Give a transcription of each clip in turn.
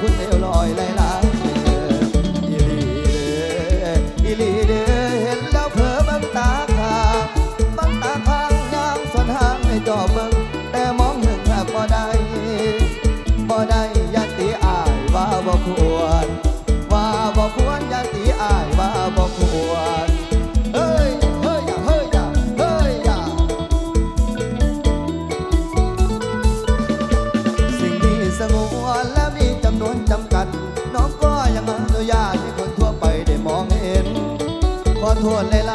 คุณเอวลอยไหลไหลอีลีเด้ออีลีเด้อเห็นแล้วเผลอบังตาข้างบังตาข้างยามสนหางในจอเบิ้งแต่มองหนึ่งแทบบ่ได้บ่ได้ยันตีอายว่าบ่ควร โทษห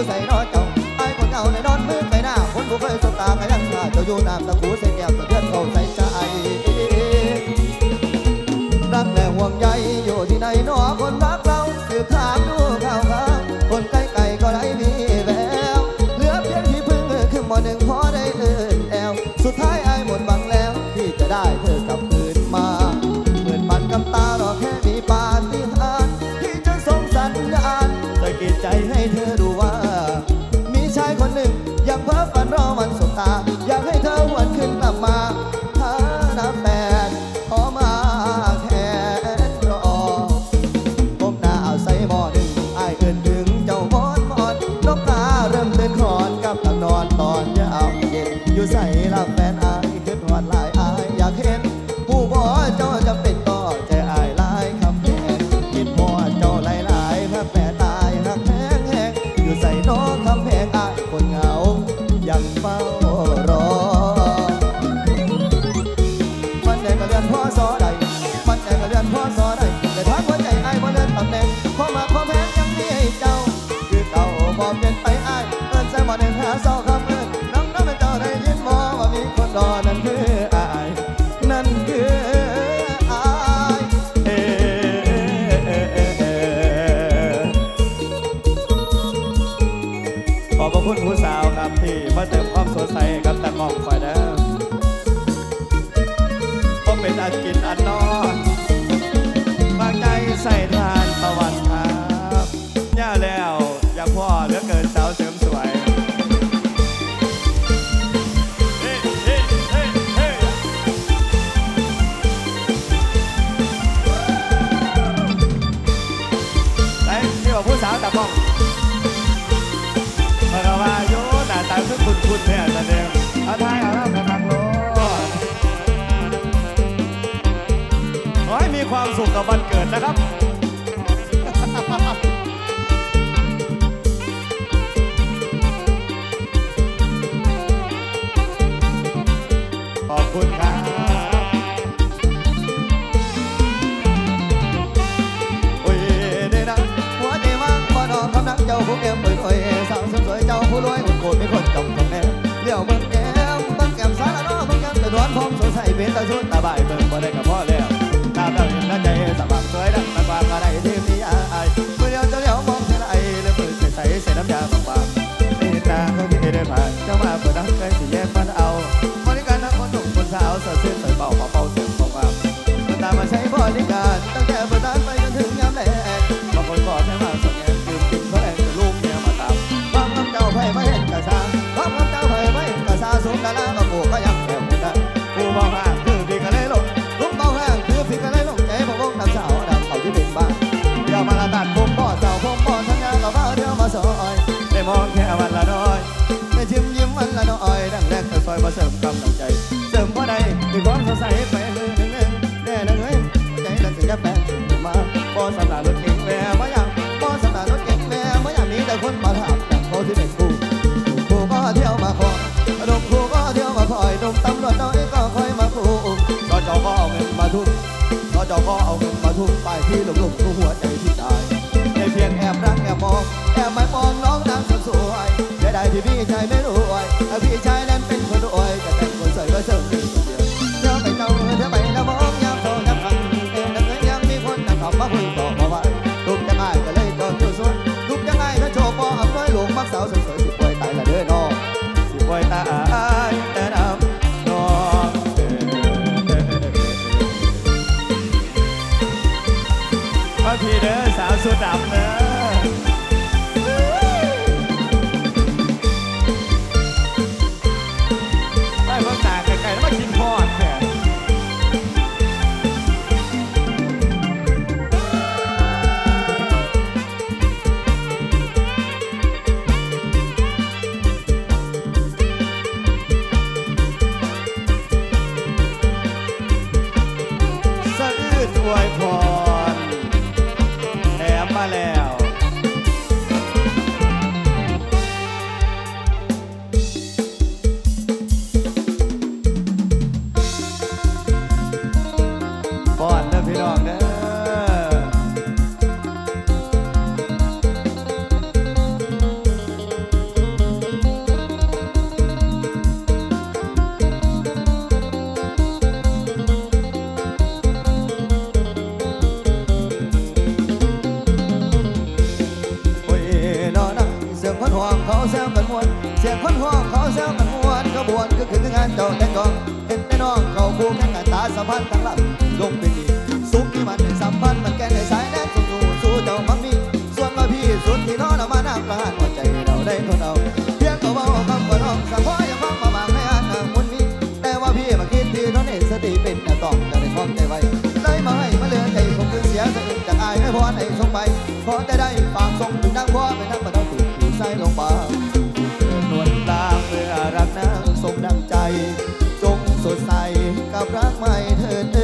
ู่ใส่นอเจ้าไอ้คนเงาในนอนมือไปหน้าคนบุกเคยสบตาก็ยังหน้าเจ้าอยู่น้ำตะคูเส่แก้วตะ คขอให้มีความสุขกับวันเกิดนะครับขอบคุณครับโอ้ยเด้นะหัวใจว่างบ่นอนทำนักเจ้าผู้เก็บเปิดโอ้ยสาวสวยเจ้าผู้รวย ตาชุดตาใบเบิ่งบ่ได้กับพ่อแล้วตาเต้าเห็นแาใจสว่างสวยดังตะกวางก็ได้ที่มีอายมืเดียวเจ้าเลี้ยวมองเห็นไอ้แล้วมือใส่ใส่น้ำยาบางๆไม่เห็ตาเขาคิดได้ผ่านเจ้ามาเปิดน้ำใจสิเยุ่มไปที่หลงหลงตัวหัวใจที่ตายได้เพียงแอบรักแอบมองแอบไม่มองน้องนางสาวสวยได้ได้ที่พี่ชายไม่รวยพี่ชายนั้นเป็นคนรวย พี่เด้อสาวสุดดับเด้อ pata. ใส่กับรักใหม่เธอ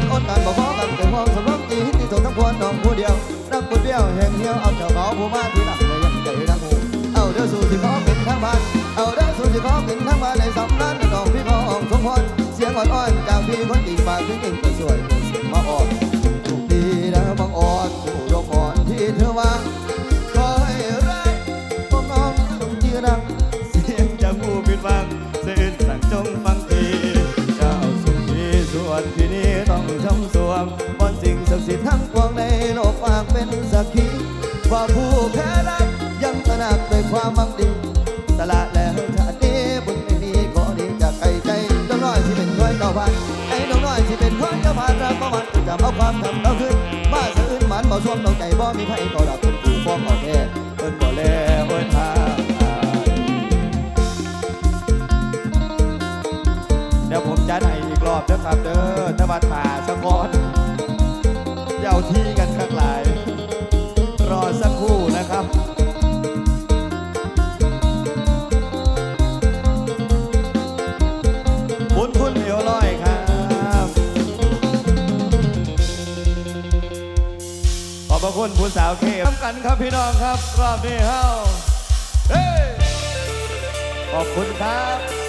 นอดกันบ่พอกันแต่ห้องสมองตีที่ตกทั้งควนน้องผู้เดียวรักคนเบี้ยวแห่งเหี้ยวเอาเจ้าเบาผู้มาที่หลังในยยังใจรักหูเอาเด้อสู่ที่ขอเป็นทางบ้านเอาเด้อสู่ที่ขอเป็นทางบ้านในสำนักน้องพี่พ้อองสมพรเสียงอ่อนๆจากพี่คนอีกฝากพี่เก่งก็สวยมาอ่อนถูกดีแล้วบางอ่อนถูกดอกอ่อนที่เธอวาง มีไผก็ดับเป็นกูฟ้องเอาแค่เอิ้นบ่แลเอิ้นหาเดี๋ยวผมจะให้อีกรอบเด้อครับเด้อตะวันมา ผู้สาวเคทำกันครับพี่น้องครับ รอบนี้เฮ้าเฮ้ขอบคุณครับ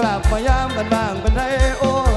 กลับมายามกันบ้างเป็นไรโอ้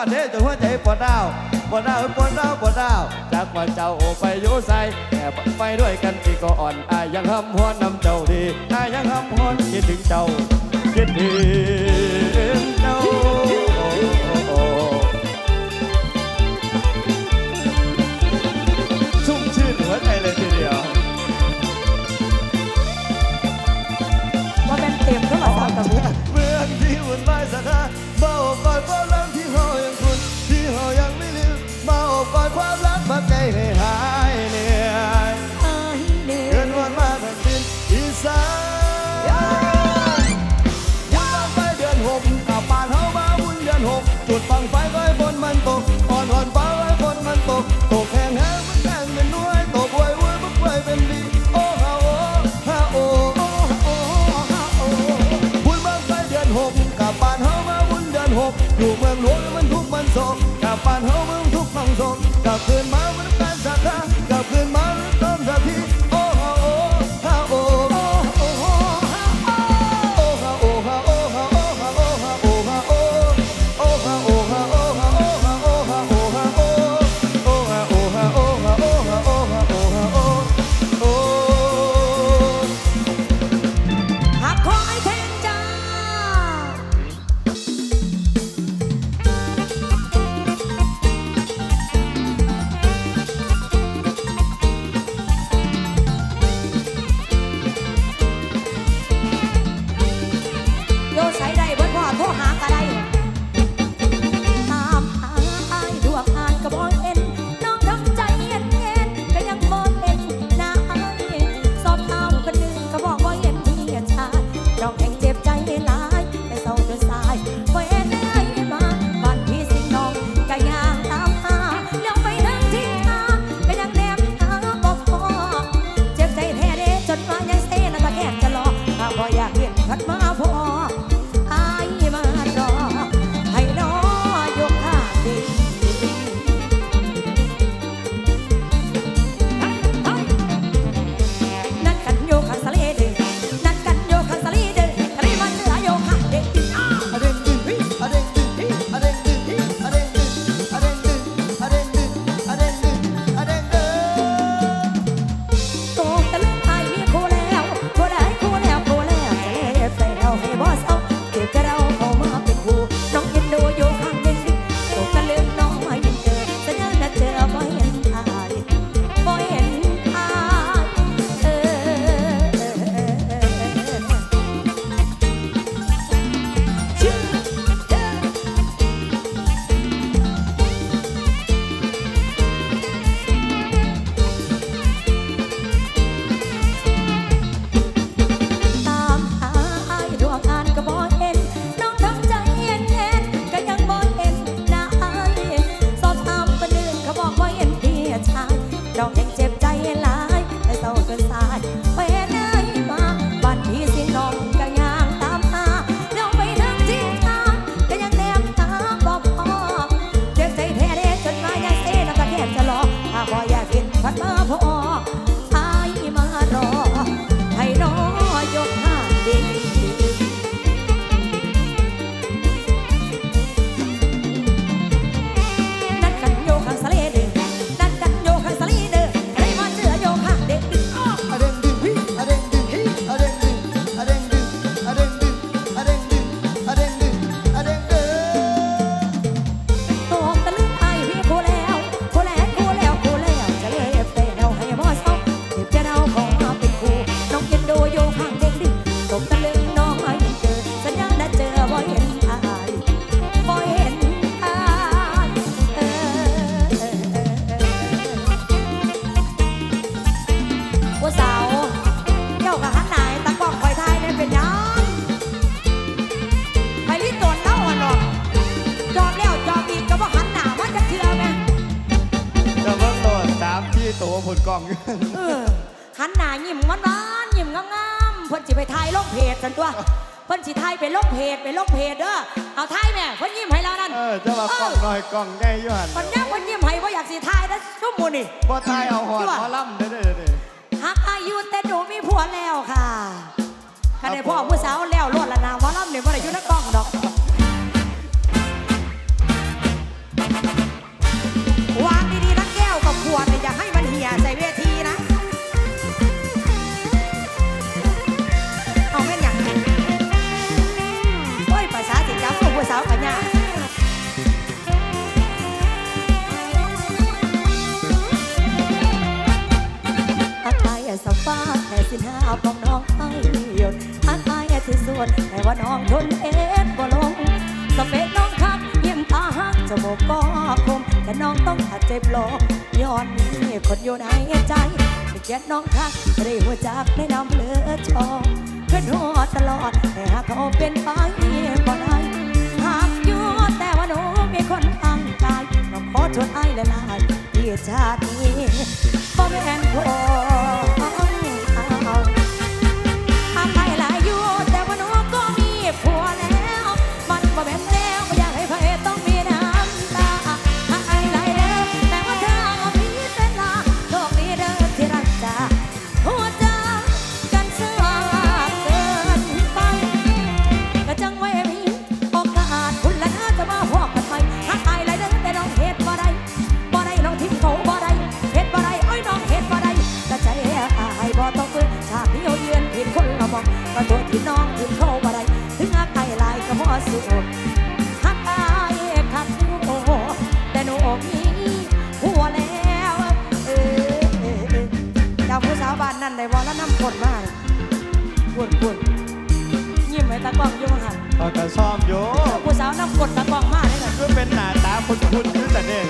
อดเด้จนหัวใจปวดร้าวปวดร้าวปวดร้าวปวดร้าวจากว่าเจ้าไปอยู่ใส่แอบไปด้วยกันกี่ก็อ่อนอายยังหำหวนนำเจ้าดีอายยังหำหวนคิดถึงเจ้าคิดถึงเจ้าชุ่มชื่นหัวใจเลยทีเดียวว่าเป็นเต็มก็หายสามกับมุก Mùa 花 and one นแต่ว่าน้องทนเอ็ดบ่ลงสเปคน้องคักเยี่ยมตาหักจมูกก็คมแต่น้องต้องหัดเจ็บโลย้อนนี่คนอยู่ในใจไม่เกียดน้องคักไม่ได้หัวจักไม่นำเลือชองเพื่อนหัวตลอดแต่หากเขาเป็นไปบ่ได้หากอยู่แต่ว่าหนูมีคนตั้งใจน้องขอชวนไอ้ละลายที่ชาตินี้บ่แม่นคน ได้บ่แล้วนำกดมาปวดปวดยิ้มไว้ตากล้องอยู่มั้งค่ะตอนกระซ้อมโยผู้สาวนำกดตากล้องมากเลยนะคือเป็นหน้าตาคุ้นๆคือแต่เด็ก